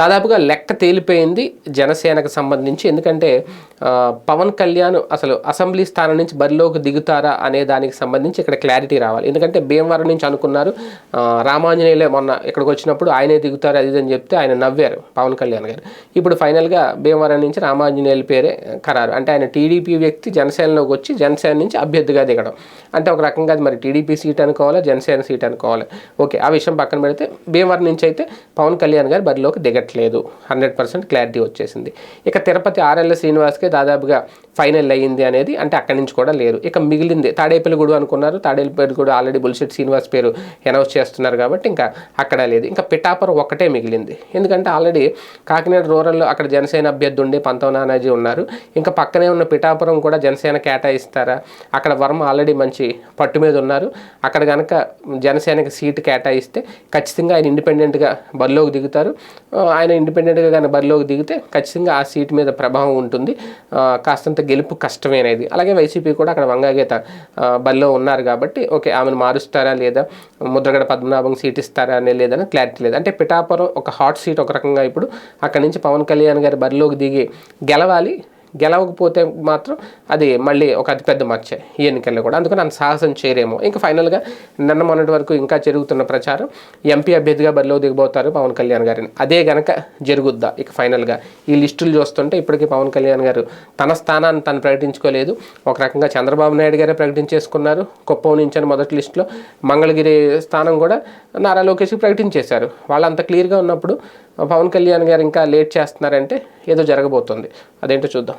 దాదాపుగా లెక్క తేలిపోయింది జనసేనకు సంబంధించి. ఎందుకంటే పవన్ కళ్యాణ్ అసలు అసెంబ్లీ స్థానం నుంచి బరిలోకి దిగుతారా అనే దానికి సంబంధించి ఇక్కడ క్లారిటీ రావాలి. ఎందుకంటే భీమవరం నుంచి అనుకున్నారు రామాంజనేయులే మొన్న ఇక్కడికి వచ్చినప్పుడు ఆయనే దిగుతారు అది అని చెప్తే ఆయన నవ్వారు పవన్ కళ్యాణ్ గారు. ఇప్పుడు ఫైనల్గా భీమవరం నుంచి రామాంజనేయుల పేరే ఖరారు. అంటే ఆయన టీడీపీ వ్యక్తి జనసేనలోకి వచ్చి జనసేన నుంచి అభ్యర్థిగా దిగడం. అంటే ఒక రకంగా అది మరి టీడీపీ సీట్ అనుకోవాలా జనసేన సీట్ అనుకోవాలి? ఓకే ఆ విషయం పక్కన పెడితే భీమవరం నుంచి అయితే పవన్ కళ్యాణ్ గారు బరిలోకి దిగడం. దిగట్లేదు హండ్రెడ్ పర్సెంట్ క్లారిటీ వచ్చేసింది. ఇక తిరుపతి ఆర్ఎల్ శ్రీనివాస్కే దాదాపుగా ఫైనల్ అయ్యింది అనేది అంటే అక్కడి నుంచి కూడా లేరు ఇక మిగిలింది తాడేపల్లిగూడు అనుకున్నారు. తాడేపల్లిగూడు ఆల్రెడీ బుల్షెట్ శ్రీనివాస్ పేరు అనౌన్స్ చేస్తున్నారు కాబట్టి ఇంకా అక్కడ లేదు. ఇంకా పిఠాపురం ఒకటే మిగిలింది. ఎందుకంటే ఆల్రెడీ కాకినాడ రూరల్లో అక్కడ జనసేన అభ్యర్థి ఉండే పంతొమ్మిది నానాజీ ఉన్నారు. ఇంకా పక్కనే ఉన్న పిఠాపురం కూడా జనసేన కేటాయిస్తారా? అక్కడ వర్మ ఆల్రెడీ మంచి పట్టు మీద ఉన్నారు. అక్కడ కనుక జనసేనకి సీటు కేటాయిస్తే ఖచ్చితంగా ఆయన ఇండిపెండెంట్గా బరిలోకి దిగుతారు. ఆయన ఇండిపెండెంట్గా కానీ బరిలోకి దిగితే ఖచ్చితంగా ఆ సీట్ మీద ప్రభావం ఉంటుంది. కాస్తంత గెలుపు కష్టమేనేది అలాగే వైసీపీ కూడా అక్కడ వంగాగీత బరిలో ఉన్నారు కాబట్టి ఓకే ఆమెను మారుస్తారా లేదా? ముద్రగడ పద్మనాభం సీట్ ఇస్తారా అనే లేదని క్లారిటీ లేదు. అంటే పిఠాపురం ఒక హాట్ సీట్ ఒక రకంగా ఇప్పుడు అక్కడి నుంచి పవన్ కళ్యాణ్ గారి బరిలోకి దిగి గెలవాలి. గెలవకపోతే మాత్రం అది మళ్ళీ ఒక అతిపెద్ద మచ్చ ఈ ఎన్నికల్లో కూడా. అందుకని అంత సాహసం చేయరేమో. ఇంకా ఫైనల్గా నిన్న మొన్నటి వరకు ఇంకా జరుగుతున్న ప్రచారం. ఎంపీ అభ్యర్థిగా బరిలో దిగబోతారు పవన్ కళ్యాణ్ గారిని. అదే గనక జరుగుద్దా? ఇక ఫైనల్గా ఈ లిస్టులు చూస్తుంటే ఇప్పటికీ పవన్ కళ్యాణ్ గారు తన స్థానాన్ని తను ప్రకటించుకోలేదు. ఒక రకంగా చంద్రబాబు నాయుడు గారే ప్రకటించేసుకున్నారు. కుప్పం నుంచి అని మొదటి లిస్టులో మంగళగిరి స్థానం కూడా నారా లోకేష్కి ప్రకటించేశారు. వాళ్ళంత క్లియర్గా ఉన్నప్పుడు పవన్ కళ్యాణ్ గారు ఇంకా లేట్ చేస్తున్నారంటే ఏదో జరగబోతుంది. అదేంటో చూద్దాం.